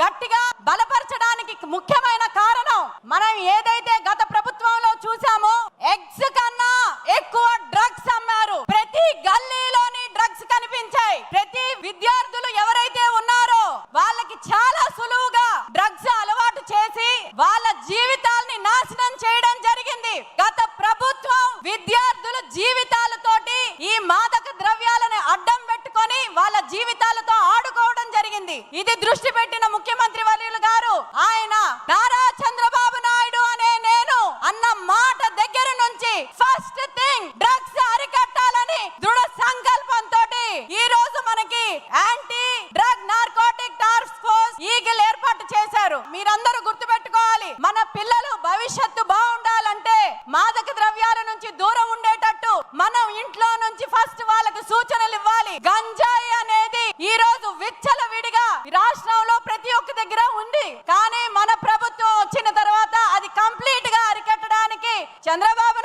గట్టిగా బలపరచడానికి ముఖ్యమైన కారణం మనం ఏదైతే గత ప్రభుత్వంలో చూసామో ఎగ్స్ కన్నా ఎక్కువ డ్రగ్స్ అమ్మారు. ప్రతి గల్లీలోని డ్రగ్స్ కనిపించాయి. ప్రతి విద్యార్థులు ఎవరైతే ఉన్నారో వాళ్ళకి చాలా సులువుగా డ్రగ్స్ అలవాటు చేసి వాళ్ళ జీవితాల్ని నాశనం చేయడం జరిగింది. గత ప్రభుత్వం విద్యార్థుల జీవితాలతోటి ఈ మాదక ద్రవ్యాలను అడ్డం పెట్టుకొని వాళ్ళ జీవితాలతో ఆడుకోవడం జరిగింది. ఇది దృష్టి పెట్టిన anti drug narcotic task force eagle ఏర్పాటు చేశారు. మీరందరూ గుర్తుపెట్టుకోవాలి మన పిల్లలు భవిష్యత్తు బాగుండాలంటే మాదక ద్రవ్యాల నుంచి దూరం ఉండేటట్టు మనం ఇంట్లో నుంచి ఫస్ట్ వాళ్ళకి సూచనలు ఇవ్వాలి. గంజాయి అనేది ఈ రోజు విచ్చల విడిగా రాష్ట్రంలో ప్రతి ఒక్క దగ్గర ఉంది. కానీ మన ప్రభుత్వం వచ్చిన తర్వాత అది కంప్లీట్గా అరికట్టడానికి చంద్రబాబు